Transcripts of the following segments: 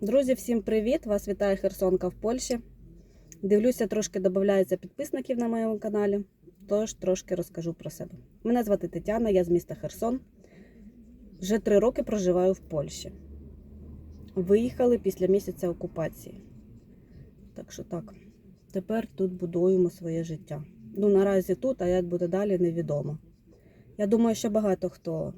Друзі, всім привіт! Вас вітає Херсонка в Польщі. Дивлюся, трошки додається підписників на моєму каналі, тож трошки розкажу про себе. Мене звати Тетяна, я з міста Херсон. Вже три роки проживаю в Польщі. Виїхали після місяця окупації. Так що так, тепер тут будуємо своє життя. Ну, наразі тут, а як буде далі, невідомо. Я думаю, що багато хто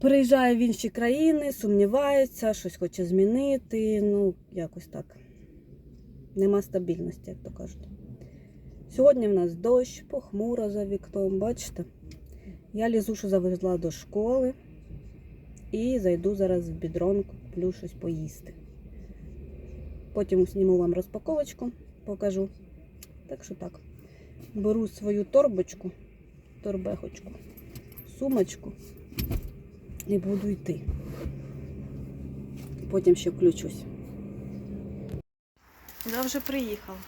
переїжджає в інші країни, сумнівається, щось хоче змінити. Ну, якось так. Нема стабільності, як то кажуть. Сьогодні в нас дощ, похмуро за вікном, бачите? Я лізушу завезла до школи і зайду зараз в бідронку, куплю щось поїсти. Потім зніму вам розпаковочку, покажу. Так що так. Беру свою торбочку, торбехочку, сумочку і буду йти. Потім ще включусь. Я вже приїхала.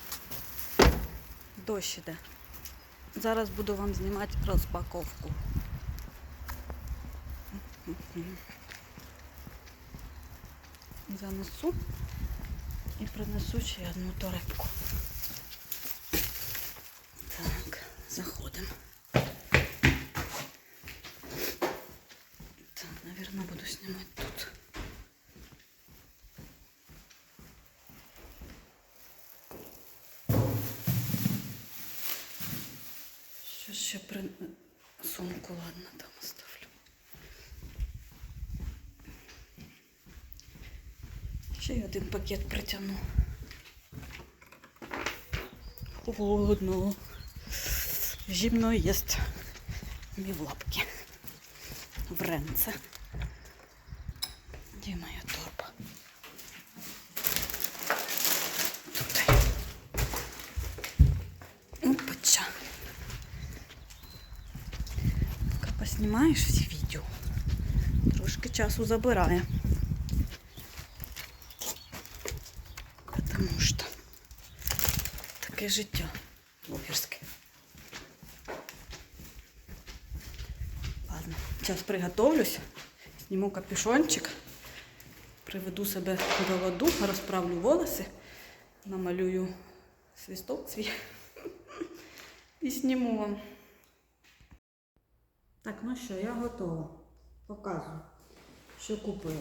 Дощ іде. Зараз буду вам знімати розпаковку. Занесу і принесу ще одну торебку. Так, заходимо. Так, наверное, буду снимать тут. Що ще при сумку, ладно, там оставлю. Ще й один пакет притягну. Холодно. Зимно есть мій в лапки. В ренце. Де моя Поснімаєш всі відео. Трошки часу забирає. Потому що таке життя блогерське. Ладно, сейчас приготовлюсь, сниму капюшончик, приведу себе до ладу, розправлю волоси, намалюю свисток свій і зніму вам. Так, ну що, я готова. Показую, що купила.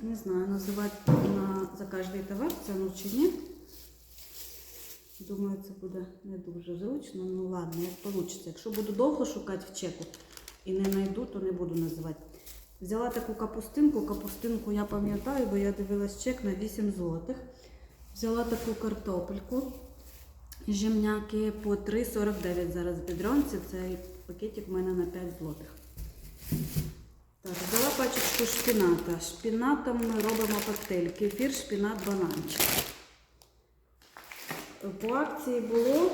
Не знаю, називати на, за кожний товар ціну чи ні. Думаю, це буде не дуже зручно. Ну ладно, як вийде. Якщо буду довго шукати в чеку і не знайду, то не буду називати. Взяла таку капустинку. Капустинку я пам'ятаю, бо я дивилась чек на 8 злотих. Взяла таку картопельку. Жемняки по 3,49 зараз в бідронці. Цей пакетик в мене на 5 злотих. Так, взяла пачечку шпіната. Шпінатом ми робимо коктейль. Кефір, шпінат, бананчик. По акції було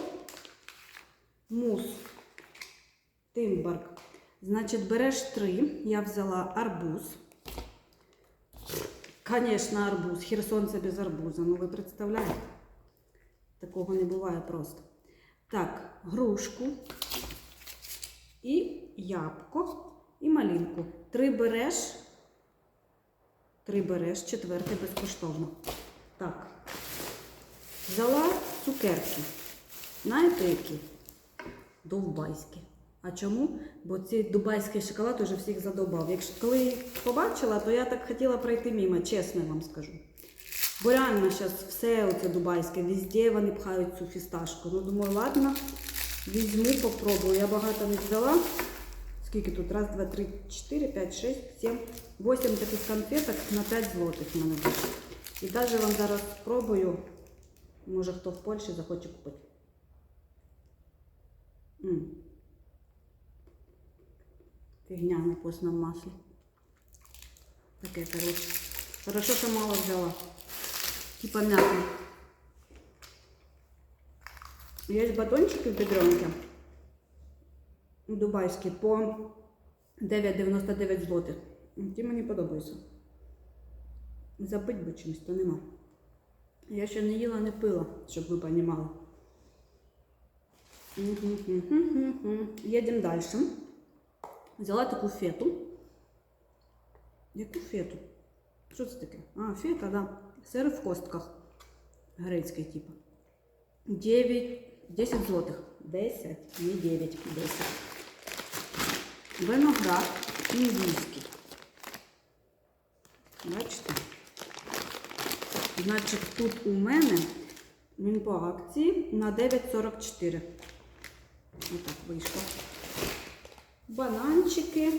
мус Тимбарк. Значить, береш три. Я взяла арбуз. Звісно, арбуз. Херсонце без арбуза. Ну, ви представляєте? Такого не буває просто. Так, грушку і ябко, і малинку. Три береш. Три береш, четвертий безкоштовно. Так. Взяла цукерки. Знаєте які? Довбайські. А чому? Бо цей дубайський шоколад уже всіх задовбав. Якщо коли побачила, то я так хотіла пройти мимо, чесно вам скажу. Бо реально зараз все оце дубайське, везде вони пхають цю фісташку. Ну, думаю, ладно, візьму, попробую. Я багато не взяла. Скільки тут? Раз, два, три, чотири, п'ять, шість, сім, вісім таких конфеток на 5 злотих в мене буде. І навіть вам зараз спробую. Може хто в Польщі захоче купити. М. Фігня на постном маслі. Таке, коротше. Хорошо, що мало взяла. Типа м'ятне. Є батончики в бедронке. Дубайські по 9,99 злотих. Ті мені подобаються. Забить би чимось, то нема. Я ще не їла, не пила, щоб ви розуміли. Їдемо далі. Взяла таку фету. Яку фету? Що це таке? А, фета, да. Сир в костках. Грецький, типу. 9, 10 злотих. 10, не 9, 10. Виноград індійський. Бачите? Значить, тут у мене він по акції на 9,44. Отак вийшло. Бананчики.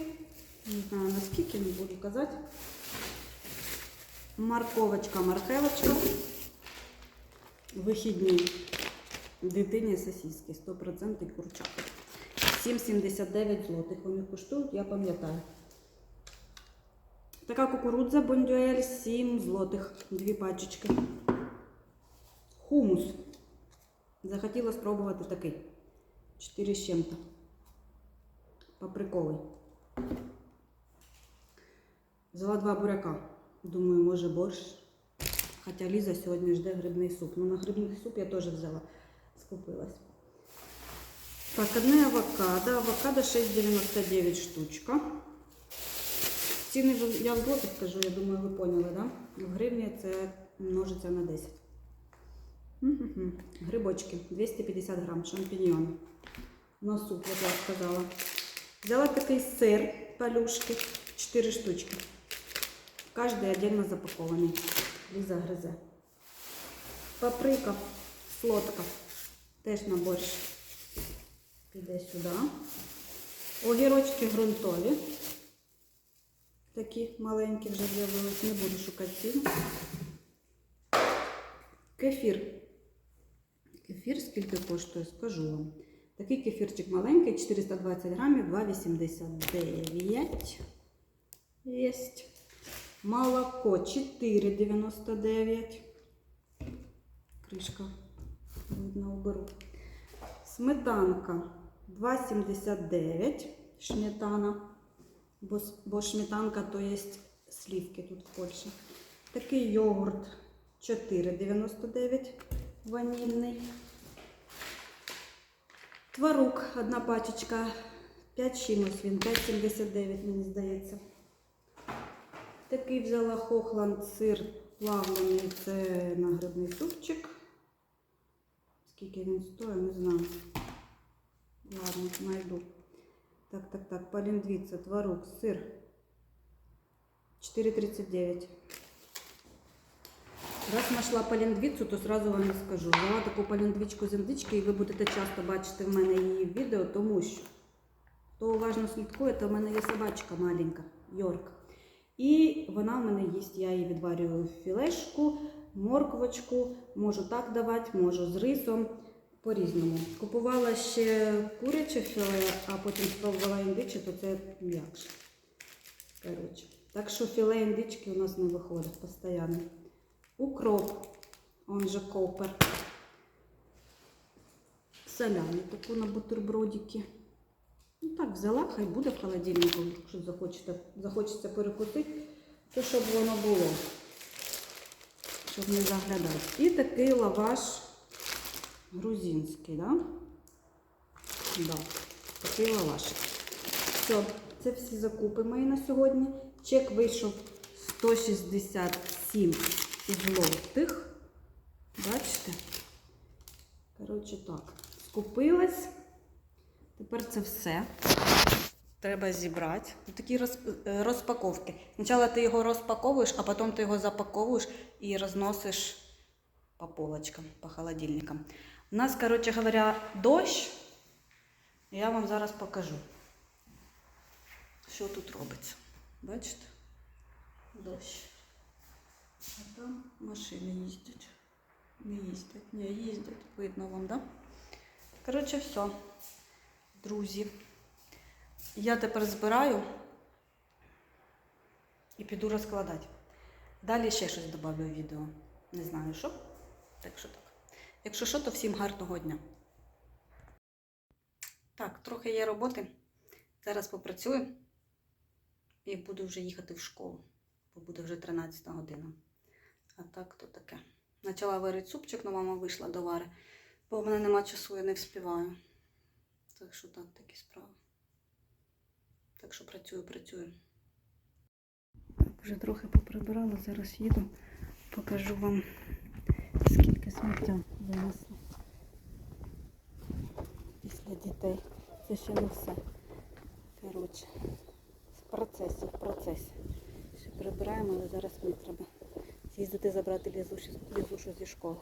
Не знаю наскільки, не буду казати. Морковочка, мархевочка. Вихідні. Дитині сосиски. 100% курчак. 7,79 злотих вони коштують, я пам'ятаю. Така кукурудза бондюель 7 злотих. Дві пачечки. Хумус. Захотіла спробувати такий. 4 з чим-то. Паприковий. Взяла два буряка. Думаю, може борщ. Хоча Ліза сьогодні жде грибний суп. Ну на грибний суп я теж взяла. Скупилась. Так, одне авокадо. Авокадо 6,99 штучка. Ціни я в злотих кажу, я думаю, ви поняли, да? В гривні це множиться на 10. Мгм. Грибочки 250 грам, шампіньйони. На суп, як я сказала. Взяла такий сир палюшки, 4 штучки. Кожний отдельно запакований. Ліза гризе. Паприка солодка. Теж на борщ. Піде сюди. Огірочки ґрунтові. Такі маленькі вже з'явились. Не буду шукати ціну. Кефір. Кефір скільки коштує, скажу вам. Такий кефірчик маленький, 420 грамів, 2,89. Єсть. Молоко 4,99. Кришка. Видно, уберу. Сметанка 2,79. Сметана. Бо, бо сметанка то є слівки тут в Польщі. Такий йогурт 4,99 ванільний. Творог, одна пачечка, 5 чимось він, 5,79, мені здається. Такий взяла Хохланд сир плавлений, це на грибний супчик. Скільки він стоїть, не знаю. Ладно, знайду. Так, так, так, поліндвіця, творог, сир. 4,39. Раз знайшла паліндвіцу, то сразу вам і скажу. Взяла таку паліндвічку з індички, і ви будете часто бачити в мене її відео, тому що хто уважно слідкує, то в мене є собачка маленька, Йорк. І вона в мене їсть, я її відварюю філешку, морквочку, можу так давати, можу з рисом, по-різному. Купувала ще куряче філе, а потім спробувала індиче, то це м'якше. Коротше. Так що філе індички у нас не виходить постійно. Укроп, он же копер. Солями таку на бутербродики. Ну так, взяла, хай буде в холодильнику, якщо захочете, захочеться перекусити, то щоб воно було. Щоб не заглядати. І такий лаваш грузинський, да? Да, такий лаваш. Все, це всі закупи мої на сьогодні. Чек вийшов 167 злотих. Бачите? Коротше так. Скупилась. Тепер це все. Треба зібрати. Такі роз- е, розпаковки. Спочатку ти його розпаковуєш, а потім ти його запаковуєш і розносиш по полочкам, по холодильникам. У нас, коротше говоря, дощ. Я вам зараз покажу, що тут робиться. Бачите? Дощ. А там машини їздять. Не їздять, не їздять. Видно вам? Да? Коротше, все. Друзі. Я тепер збираю і піду розкладати. Далі ще щось додавлю в відео. Не знаю що. Так що так. Якщо що, то всім гарного дня. Так, трохи є роботи. Зараз попрацюю і буду вже їхати в школу, бо буде вже 13 година. А так то таке. Почала варити супчик, але мама вийшла до вари, бо в мене нема часу, я не вспіваю. Так що так, такі справи. Так що працюю, працюю. Вже трохи поприбирала, зараз їду, покажу вам, скільки сміття винесли після дітей. Це ще не все. Коротше, в процесі, в процесі. Ще прибираємо, але зараз мені треба з'їздити забрати лізушу зі школи.